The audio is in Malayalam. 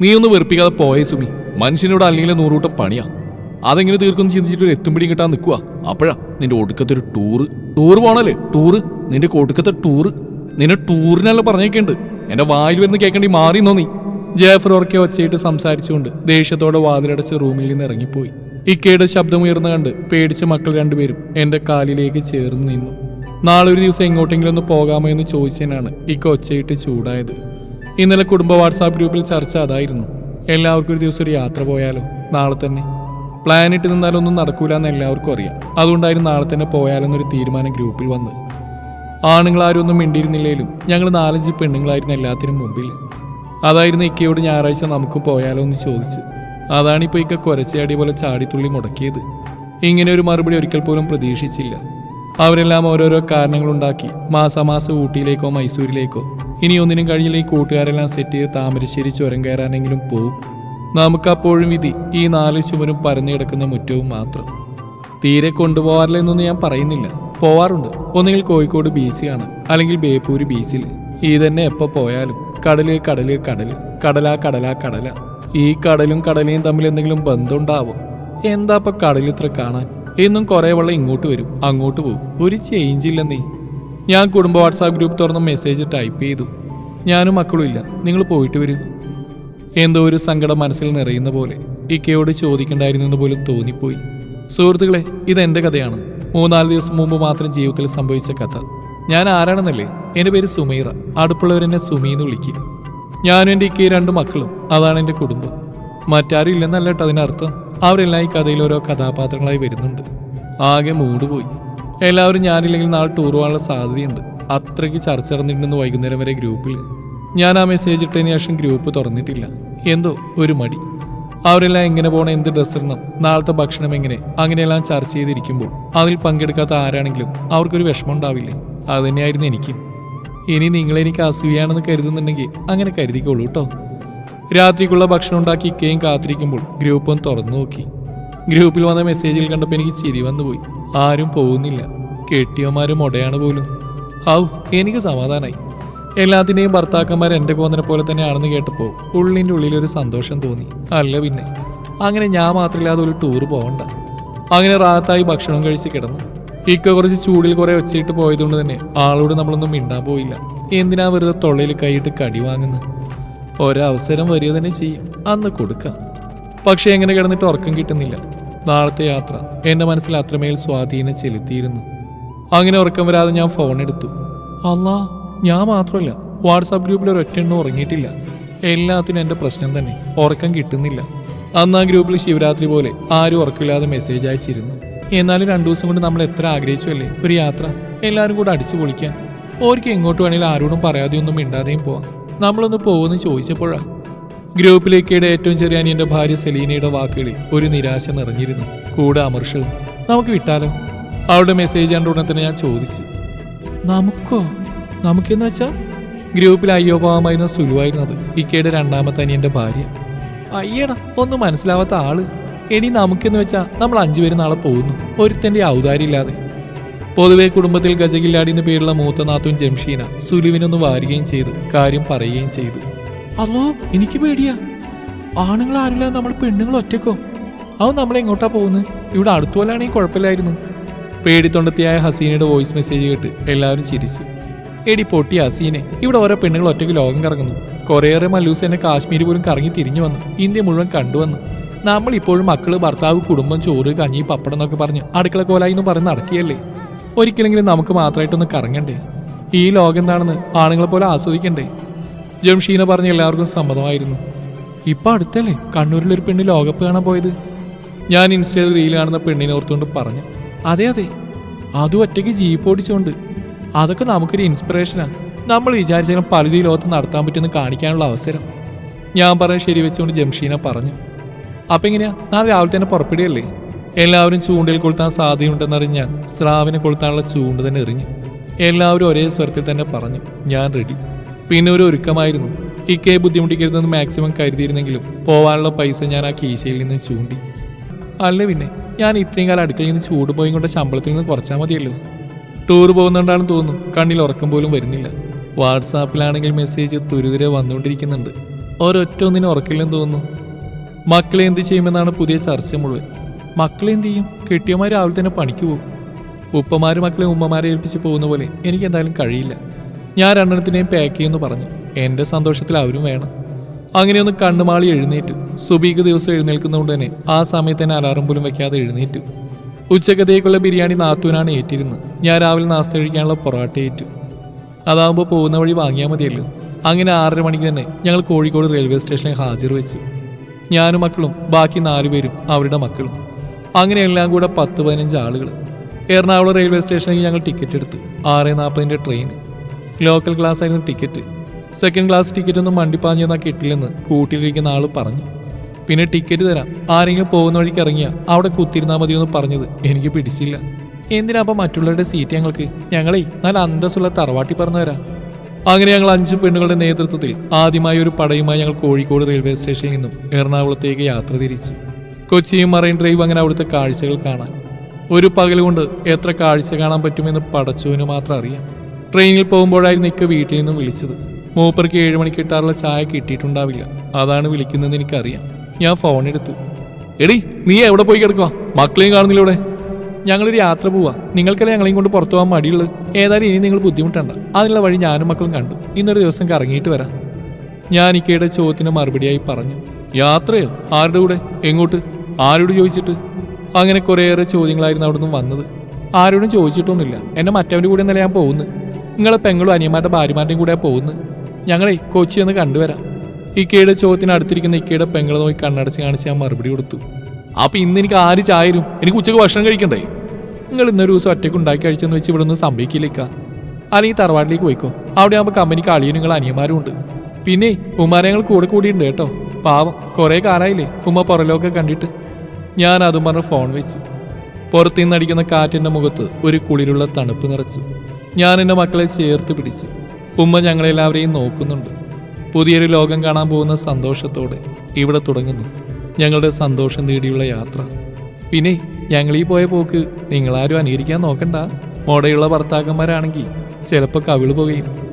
നീ ഒന്ന് വെറുപ്പിക്കാതെ പോയേ സുമി. മനുഷ്യനോട് അല്ലെങ്കിൽ നൂറുകൂട്ടം പണിയാ. അതെങ്ങനെ തീർക്കും ചിന്തിച്ചിട്ട് ഒരു എത്തും പിടിയും കിട്ടാൻ നിൽക്കുക അപ്പോഴാ നിന്റെ ഒടുക്കത്തെ ഒരു ടൂറ്. ടൂറ് പോണല്ലേ? ടൂറ്? നിന്റെ ഒടുക്കത്തെ ടൂറ്? നിന്നെ ടൂറിനല്ല പറഞ്ഞേക്കുണ്ട് എന്റെ വായിൽ വരുന്ന കേൾക്കേണ്ടി മാറിന്നോ നീ? ജേഫർ ഉറക്കെ ഒച്ചയിട്ട് സംസാരിച്ചുകൊണ്ട് ദേഷ്യത്തോടെ വാതിലടച്ച് റൂമിൽ നിന്ന് ഇറങ്ങിപ്പോയി. ഇക്കയുടെ ശബ്ദമുയർന്നു കണ്ട് പേടിച്ച മക്കൾ രണ്ടുപേരും എന്റെ കാലിലേക്ക് ചേർന്ന് നിന്നു. നാളെ ഒരു ദിവസം എങ്ങോട്ടെങ്കിലും ഒന്ന് പോകാമോ എന്ന് ചോദിച്ചതിനാണ് ഇക്ക ഒച്ചയിട്ട് ചൂടായത്. ഇന്നലെ കുടുംബ വാട്സാപ്പ് ഗ്രൂപ്പിൽ ചർച്ച അതായിരുന്നു. എല്ലാവർക്കും ഒരു ദിവസം ഒരു യാത്ര പോയാലോ? നാളെ തന്നെ. പ്ലാൻ ഇട്ട് നിന്നാലൊന്നും നടക്കൂല എന്ന് എല്ലാവർക്കും അറിയാം. അതുകൊണ്ടായിരുന്നു നാളെ തന്നെ പോയാലെന്നൊരു തീരുമാനം ഗ്രൂപ്പിൽ വന്നത്. ആണുങ്ങളാരും ഒന്നും മിണ്ടിയിരുന്നില്ലെങ്കിലും ഞങ്ങൾ നാലഞ്ച് പെണ്ണുങ്ങളായിരുന്നു എല്ലാത്തിനും മുമ്പിൽ അതായിരുന്നു ഇക്കയോട് ഞായറാഴ്ച നമുക്ക് പോയാലോ എന്ന് ചോദിച്ച്. അതാണിപ്പോൾ ഇക്ക കുരച്ചാടി പോലെ ചാടിത്തുള്ളി മുടക്കിയത്. ഇങ്ങനെ ഒരു മറുപടി ഒരിക്കൽ പോലും പ്രതീക്ഷിച്ചില്ല. അവരെല്ലാം ഓരോരോ കാരണങ്ങളുണ്ടാക്കി. മാസാമാസം ഊട്ടിയിലേക്കോ മൈസൂരിലേക്കോ. ഇനി ഒന്നിനും കഴിയില്ല ഈ കൂട്ടുകാരെല്ലാം സെറ്റ് ചെയ്ത് താമരശ്ശേരി ചുരം കയറാനെങ്കിലും പോവും. നമുക്കപ്പോഴും വിധി ഈ നാല് ചുമരും പരന്നു കിടക്കുന്ന മുറ്റവും മാത്രം. തീരെ കൊണ്ടുപോകാറില്ല എന്നൊന്നും ഞാൻ പറയുന്നില്ല. പോവാറുണ്ട്. ഒന്നുകിൽ കോഴിക്കോട് ബീച്ച് കാണാം അല്ലെങ്കിൽ ബേപ്പൂര് ബീച്ചിൽ ഈ തന്നെ എപ്പോ പോയാലും. കടൽ കടൽ കടൽ. കടലാ കടലാ കടല. ഈ കടലും കടലയും തമ്മിൽ എന്തെങ്കിലും ബന്ധമുണ്ടാവോ? എന്താ ഇപ്പൊ കടലിത്ര കാണാൻ? എന്നും കുറെ വെള്ളം ഇങ്ങോട്ട് വരും അങ്ങോട്ട് പോകും. ഒരു ചേഞ്ച് ഇല്ലെന്നേ. ഞാൻ കുടുംബ വാട്സാപ്പ് ഗ്രൂപ്പ് തുറന്ന് മെസ്സേജ് ടൈപ്പ് ചെയ്തു. ഞാനും മക്കളും ഇല്ല. നിങ്ങൾ പോയിട്ട് വരൂ. എന്തോ ഒരു സങ്കടം മനസ്സിൽ നിറയുന്ന പോലെ ഇക്കയോട് ചോദിക്കണ്ടായിരുന്നെന്ന് പോലും തോന്നിപ്പോയി. സുഹൃത്തുക്കളെ ഇതെന്റെ കഥയാണ്. മൂന്നാൽ ദിവസം മുമ്പ് മാത്രം ജീവിതത്തിൽ സംഭവിച്ച കഥ. ഞാൻ ആരാണെന്നല്ലേ? എന്റെ പേര് സുമൈറ. അടുപ്പുള്ളവരെന്നെ സുമി എന്ന് വിളിക്കും. ഞാനും എന്റെ ഇക്കയും രണ്ട് മക്കളും. അതാണ് എന്റെ കുടുംബം. മറ്റാരും ഇല്ലെന്നല്ല കേട്ടോ അതിനർത്ഥം. അവരെല്ലാം ഈ കഥയിൽ ഓരോ കഥാപാത്രങ്ങളായി വരുന്നുണ്ട്. ആകെ മൂഡ് പോയി എല്ലാവരും ഞാനില്ലെങ്കിൽ നാളെ ടൂർ പോകാനുള്ള സാധ്യതയുണ്ട്. അത്രയ്ക്ക് ചർച്ച നടന്നിട്ടുണ്ടെന്ന് വൈകുന്നേരം വരെ ഗ്രൂപ്പിൽ. ഞാൻ ആ മെസ്സേജ് ഇട്ടതിന് ശേഷം ഗ്രൂപ്പ് തുറന്നിട്ടില്ല. എന്തോ ഒരു മടി. അവരെല്ലാം എങ്ങനെ പോകണം എന്ത് ഡ്രസ് ഇടണം നാളത്തെ ഭക്ഷണം എങ്ങനെ അങ്ങനെയെല്ലാം ചർച്ച ചെയ്തിരിക്കുമ്പോൾ അതിൽ പങ്കെടുക്കാത്ത ആരാണെങ്കിലും അവർക്കൊരു വിഷമം ഉണ്ടാവില്ലേ? അത് തന്നെയായിരുന്നു എനിക്കും. ഇനി നിങ്ങളെനിക്ക് അസൂയാണെന്ന് കരുതുന്നുണ്ടെങ്കിൽ അങ്ങനെ കരുതിക്കോളൂ കേട്ടോ രാത്രിക്കുള്ള ഭക്ഷണം ഉണ്ടാക്കി ഇക്കയും കാത്തിരിക്കുമ്പോൾ ഗ്രൂപ്പ് ഒന്ന് തുറന്നു നോക്കി. ഗ്രൂപ്പിൽ വന്ന മെസ്സേജിൽ കണ്ടപ്പോൾ എനിക്ക് ചിരി വന്നുപോയി ആരും പോകുന്നില്ല. കെട്ടിയന്മാരും ഒടയാണ് പോലും. ഔ എനിക്ക് സമാധാനമായി എല്ലാത്തിന്റെയും ഭർത്താക്കന്മാർ എന്റെ കോന്നനെ പോലെ തന്നെയാണെന്ന് കേട്ടപ്പോൾ ഉള്ളിന്റെ ഉള്ളിൽ ഒരു സന്തോഷം തോന്നി. അല്ല പിന്നെ അങ്ങനെ ഞാൻ മാത്രമില്ലാതെ ഒരു ടൂർ പോകണ്ട അങ്ങനെ റാത്തായി ഭക്ഷണം കഴിച്ച് കിടന്നു. ഇക്ക കുറച്ച് ചൂടിൽ കുറെ ഒച്ചയിട്ട് പോയതുകൊണ്ട് തന്നെ ആളോട് നമ്മളൊന്നും മിണ്ടാൻ പോയില്ല. എന്തിനാ വെറുതെ തൊള്ളയിൽ കൈയിട്ട് കടി വാങ്ങുന്നത്? ഒരവസരം വരിക തന്നെ ചെയ്യും. അന്ന് കൊടുക്കാം. പക്ഷെ എങ്ങനെ കിടന്നിട്ട് ഉറക്കം കിട്ടുന്നില്ല. നാളത്തെ യാത്ര എന്റെ മനസ്സിൽ അത്രമേൽ സ്വാധീനം ചെലുത്തിയിരുന്നു. അങ്ങനെ ഉറക്കം വരാതെ ഞാൻ ഫോൺ എടുത്തു. അല്ലാ ഞാൻ മാത്രമല്ല. വാട്സാപ്പ് ഗ്രൂപ്പിൽ ഒരു ഒറ്റ ഉറങ്ങിയിട്ടില്ല. എല്ലാത്തിനും എന്റെ പ്രശ്നം തന്നെ. ഉറക്കം കിട്ടുന്നില്ല. അന്ന് ആ ഗ്രൂപ്പിൽ ശിവരാത്രി പോലെ ആരും ഉറക്കമില്ലാതെ മെസ്സേജ് അയച്ചിരുന്നു. എന്നാലും രണ്ടു ദിവസം കൊണ്ട് നമ്മൾ എത്ര ആഗ്രഹിച്ചു അല്ലേ ഒരു യാത്ര. എല്ലാവരും കൂടെ അടിച്ചു പൊളിക്കാൻ. ഓർക്ക് എങ്ങോട്ട് വേണേലും ആരോടും പറയാതെയൊന്നും മിണ്ടാതെയും പോവാം. നമ്മളൊന്ന് പോകുമെന്ന് ചോദിച്ചപ്പോഴാ. ഗ്രൂപ്പിലേക്കിടെ ഏറ്റവും ചെറിയ അനിയന്റെ ഭാര്യ സെലീനയുടെ വാക്കുകളിൽ ഒരു നിരാശ നിറഞ്ഞിരുന്നു. കൂടെ അമർഷവും നമുക്ക് വിട്ടാലോ? അവളുടെ മെസ്സേജ് കണ്ട ഉടനെ തന്നെ ഞാൻ ചോദിച്ചു. നമുക്കോ? നമുക്കെന്ന് വെച്ചാ? ഗ്രൂപ്പിൽ അയ്യോ പാവമായിരുന്ന അത് ഇക്കയുടെ രണ്ടാമത്തെ അനിയന്റെ ഭാര്യ. അയ്യടാ ഒന്നും മനസ്സിലാവാത്ത ആൾ. ഇനി നമുക്കെന്ന് വെച്ചാ നമ്മൾ അഞ്ചുപേരും നാളെ പോകുന്നു. ഒരുത്തന്റെ ഔദാര്യമില്ലാതെ. പൊതുവെ കുടുംബത്തിൽ ഗജകില്ലാടി എന്ന പേരുള്ള മൂത്ത നാത്തും ജംഷീന സുലുവിനൊന്ന് വാരുകയും ചെയ്തു കാര്യം പറയുകയും ചെയ്തു. അതോ എനിക്ക് പേടിയാ. ആണുങ്ങൾ ആരില്ല നമ്മൾ പെണ്ണുങ്ങൾ ഒറ്റക്കോ? അത് നമ്മൾ എങ്ങോട്ടാ പോകുന്നത്? ഇവിടെ അടുത്തുപോലാണെങ്കിൽ കുഴപ്പമില്ലായിരുന്നു. പേടിത്തൊണ്ടത്തിയായ ഹസീനയുടെ വോയിസ് മെസ്സേജ് കേട്ട് എല്ലാവരും ചിരിച്ചു. എടി പൊട്ടി ഹസീനെ ഇവിടെ ഓരോ പെണ്ണുങ്ങൾ ഒറ്റയ്ക്ക് ലോകം കറങ്ങുന്നു. കുറേയേറെ മല്ലൂസ് എന്നെ കാശ്മീർ പോലും കറങ്ങി തിരിഞ്ഞു വന്നു. ഇന്ത്യ മുഴുവൻ കണ്ടുവന്നു നമ്മൾ ഇപ്പോഴും മക്കൾ ഭർത്താവ് കുടുംബം ചോറ് കഞ്ഞി പപ്പടം എന്നൊക്കെ പറഞ്ഞ് അടുക്കള കോലായി എന്ന് പറഞ്ഞ് നടക്കിയല്ലേ ഒരിക്കലെങ്കിലും നമുക്ക് മാത്രമായിട്ടൊന്ന് കറങ്ങണ്ടേ? ഈ ലോകം എന്താണെന്ന് ആണുങ്ങളെ പോലെ ആസ്വദിക്കണ്ടേ? ജംഷീന പറഞ്ഞ എല്ലാവർക്കും സമ്മതമായിരുന്നു. ഇപ്പൊ അടുത്തല്ലേ? കണ്ണൂരിൽ ഒരു പെണ്ണ് ലോകകപ്പ് കാണാൻ പോയത്? ഞാൻ ഇൻസ്റ്റയിൽ റീൽ കാണുന്ന പെണ്ണിനെ ഓർത്തുകൊണ്ട് പറഞ്ഞു അതെ അതെ. അതും ഒറ്റയ്ക്ക് ജീപ്പ് ഓടിച്ചുകൊണ്ട് അതൊക്കെ നമുക്കൊരു ഇൻസ്പിറേഷനാണ് നമ്മൾ വിചാരിച്ചാലും പലതീ ലോകത്ത് നടത്താൻ പറ്റുമെന്ന് കാണിക്കാനുള്ള അവസരം. ഞാൻ പറഞ്ഞ ശരി വെച്ചുകൊണ്ട് ജംഷീന പറഞ്ഞു അപ്പൊ എങ്ങനെയാ? നാളെ രാവിലെ തന്നെ പുറപ്പെടുകയല്ലേ? എല്ലാവരും ചൂണ്ടയിൽ കൊളുത്താൻ സാധ്യതയുണ്ടെന്നറിഞ്ഞ് സ്രാവിനെ കൊളുത്താനുള്ള ചൂണ്ട തന്നെ എറിഞ്ഞു. എല്ലാവരും ഒരേ സ്വരത്തിൽ തന്നെ പറഞ്ഞു ഞാൻ റെഡി പിന്നെ ഒരു ഒരുക്കമായിരുന്നു. ഇക്കയെ ബുദ്ധിമുട്ടിക്കരുതെന്ന് മാക്സിമം കരുതിയിരുന്നെങ്കിലും പോവാനുള്ള പൈസ ഞാൻ ആ കീശയിൽ നിന്ന് ചൂണ്ടി. അല്ല പിന്നെ ഞാൻ ഇത്രയും കാലം അടുക്കളയിൽ നിന്ന് ചൂട് പോയി കൊണ്ട് ശമ്പളത്തിൽ നിന്ന് കുറച്ചാൽ മതിയല്ലോ. ടൂർ പോകുന്നുണ്ടാണെന്ന് തോന്നുന്നു കണ്ണിൽ ഉറക്കം പോലും വരുന്നില്ല. വാട്സാപ്പിലാണെങ്കിൽ മെസ്സേജ് തുരുതുരെ വന്നുകൊണ്ടിരിക്കുന്നുണ്ട്. ഒരൊറ്റ ഒന്നിനും ഉറക്കില്ലെന്ന് തോന്നുന്നു. മക്കളെ എന്ത് ചെയ്യുമെന്നാണ് പുതിയ ചർച്ച മുഴുവൻ. മക്കളെ എന്തു ചെയ്യും? കെട്ടിയമാർ രാവിലെ തന്നെ പണിക്ക് പോകും. ഉപ്പമാര് മക്കളെ ഉമ്മമാരെ ഏൽപ്പിച്ച് പോകുന്ന പോലെ എനിക്ക് എന്തായാലും കഴിയില്ല. ഞാൻ രണ്ടെണ്ണത്തിനെയും പാക്ക് ചെയ്യുമെന്ന് പറഞ്ഞു. എന്റെ സന്തോഷത്തിൽ അവരും വേണം. അങ്ങനെയൊന്ന് കണ്ണുമാളി എഴുന്നേറ്റ്. സുബീക്ക് ദിവസം എഴുന്നേൽക്കുന്നതുകൊണ്ട് തന്നെ ആ സമയത്ത് തന്നെ അലാറം പോലും വെക്കാതെ എഴുന്നേറ്റു. ഉച്ചക്കത്തേക്കുള്ള ബിരിയാണി നാത്തൂനാണ് ഏറ്റിരുന്നത്. ഞാൻ രാവിലെ നാസ്ത കഴിക്കാനുള്ള പൊറോട്ട ഏറ്റു. അതാകുമ്പോൾ പോകുന്ന വഴി വാങ്ങിയാൽ മതിയല്ലോ. അങ്ങനെ ആറര മണിക്ക് തന്നെ ഞങ്ങൾ കോഴിക്കോട് റെയിൽവേ സ്റ്റേഷനിൽ ഹാജർ വെച്ചു. ഞാനും മക്കളും ബാക്കി നാലുപേരും അവരുടെ മക്കളും. അങ്ങനെ എല്ലാം കൂടെ പത്ത് പതിനഞ്ച് ആളുകൾ എറണാകുളം റെയിൽവേ സ്റ്റേഷനിൽ ഞങ്ങൾ ടിക്കറ്റ് എടുത്തു. ആറ് നാൽപ്പതിന്റെ ട്രെയിൻ ലോക്കൽ ക്ലാസ് ആയിരുന്നു ടിക്കറ്റ് സെക്കൻഡ് ക്ലാസ് ടിക്കറ്റ് ഒന്നും മണ്ടിപ്പാഞ്ഞെന്നാൽ കിട്ടില്ലെന്ന് കൂട്ടിയിലിരിക്കുന്ന ആൾ പറഞ്ഞു. പിന്നെ ടിക്കറ്റ് തരാം. ആരെങ്കിലും പോകുന്ന വഴിക്ക് ഇറങ്ങിയാൽ അവിടെ കുത്തിരുന്നാൽ മതിയെന്ന് പറഞ്ഞത് എനിക്ക് പിടിച്ചില്ല. എന്തിനാ അപ്പം മറ്റുള്ളവരുടെ സീറ്റ് ഞങ്ങൾക്ക്? ഞങ്ങളെ നല്ല അന്തസ്സുള്ള തറവാട്ടി പറഞ്ഞു തരാം. അങ്ങനെ ഞങ്ങൾ അഞ്ച് പെണ്ണുകളുടെ നേതൃത്വത്തിൽ ആദ്യമായി ഒരു പടയുമായി ഞങ്ങൾ കോഴിക്കോട് റെയിൽവേ സ്റ്റേഷനിൽ നിന്നും എറണാകുളത്തേക്ക് യാത്ര തിരിച്ചു. കൊച്ചിയും മറൈൻ ഡ്രൈവ് അങ്ങനെ അവിടുത്തെ കാഴ്ചകൾ കാണാൻ. ഒരു പകൽ കൊണ്ട് എത്ര കാഴ്ച കാണാൻ പറ്റുമെന്ന് പടച്ചുവിന് മാത്രം അറിയാം. ട്രെയിനിൽ പോകുമ്പോഴായിരുന്നു ഇക്ക വീട്ടിൽ നിന്നും വിളിച്ചത്. മൂപ്പർക്ക് ഏഴ് മണിക്ക് കിട്ടാറുള്ള ചായ കിട്ടിയിട്ടുണ്ടാവില്ല. അതാണ് വിളിക്കുന്നതെന്ന് എനിക്കറിയാം. ഞാൻ ഫോൺ എടുത്തു. എടി നീ എവിടെ പോയി കിടക്കുക മക്കളെയും കാണുന്നില്ല ഇവിടെ. ഞങ്ങളൊരു യാത്ര പോവാ. നിങ്ങൾക്കല്ലേ ഞങ്ങളെയും കൊണ്ട് പുറത്തു പോകാൻ മടിയുള്ളത്? ഏതായാലും ഇനി നിങ്ങൾ ബുദ്ധിമുട്ടണ്ട. അതിനുള്ള വഴി ഞാനും മക്കളും കണ്ടു. ഇന്നൊരു ദിവസം കറങ്ങിയിട്ട് വരാം. ഞാൻ ഇക്കയുടെ ചോദ്യത്തിന് മറുപടിയായി പറഞ്ഞു. യാത്രയോ? ആരുടെ കൂടെ? എങ്ങോട്ട്? ആരോട് ചോദിച്ചിട്ട്? അങ്ങനെ കുറേയേറെ ചോദ്യങ്ങളായിരുന്നു അവിടുന്ന് വന്നത്. ആരോടും ചോദിച്ചിട്ടൊന്നുമില്ല. എന്നെ മറ്റവന്റെ കൂടെ ഞാൻ പോകുന്നു. നിങ്ങളെ പെങ്ങളും അനിയന്മാരുടെ ഭാര്യമാരുടെയും കൂടെ പോകുന്നു. ഞങ്ങളെ കൊച്ചി എന്ന് കണ്ടുവരാം. ഇക്കയുടെ ചോദ്യത്തിന് അടുത്തിരിക്കുന്ന ഇക്കയുടെ പെങ്ങളെ നോക്കി കണ്ണടച്ച് കാണിച്ച് ഞാൻ മറുപടി കൊടുത്തു. അപ്പൊ ഇന്ന് എനിക്ക് ആര് ചായരും? എനിക്ക് ഉച്ചയ്ക്ക് ഭക്ഷണം കഴിക്കണ്ടേ? നിങ്ങൾ ഇന്നൊരു ദിവസം ഒറ്റയ്ക്ക് ഉണ്ടാക്കി കഴിച്ചെന്ന് വെച്ച് ഇവിടെ ഒന്നും സംഭവിക്കില്ലേക്ക അല്ലെങ്കിൽ തറവാട്ടിലേക്ക് പോയിക്കോ. അവിടെ ആകുമ്പോൾ കമ്പനിക്ക് അളിയനും നിങ്ങൾ അനിയന്മാരും ഉണ്ട്. പിന്നെ ഉമ്മാരെ ഞങ്ങൾ കൂടെ കൂടിയിട്ടുണ്ട് കേട്ടോ. പാവം. കുറേ കാലായില്ലേ. ഉമ്മ പുറലോക്കെ കണ്ടിട്ട്. ഞാൻ അതും പറഞ്ഞ് ഫോൺ വെച്ചു. പുറത്തു അടിക്കുന്ന കാറ്റിന്റെ മുഖത്ത് ഒരു കുളിരുള്ള തണുപ്പ് നിറച്ചു. ഞാൻ എന്റെ മക്കളെ ചേർത്ത് പിടിച്ചു. ഉമ്മ ഞങ്ങളെല്ലാവരെയും നോക്കുന്നുണ്ട്. പുതിയൊരു ലോകം കാണാൻ പോകുന്ന സന്തോഷത്തോടെ ഇവിടെ തുടങ്ങുന്നു. ഞങ്ങളുടെ സന്തോഷം നേടിയുള്ള യാത്ര. പിന്നെ ഞങ്ങൾ ഈ പോയ പോക്ക് നിങ്ങളാരും അനുകരിക്കാൻ നോക്കണ്ട. മോടയുള്ള ഭർത്താക്കന്മാരാണെങ്കിൽ ചിലപ്പോൾ കവിൾ പുകയും.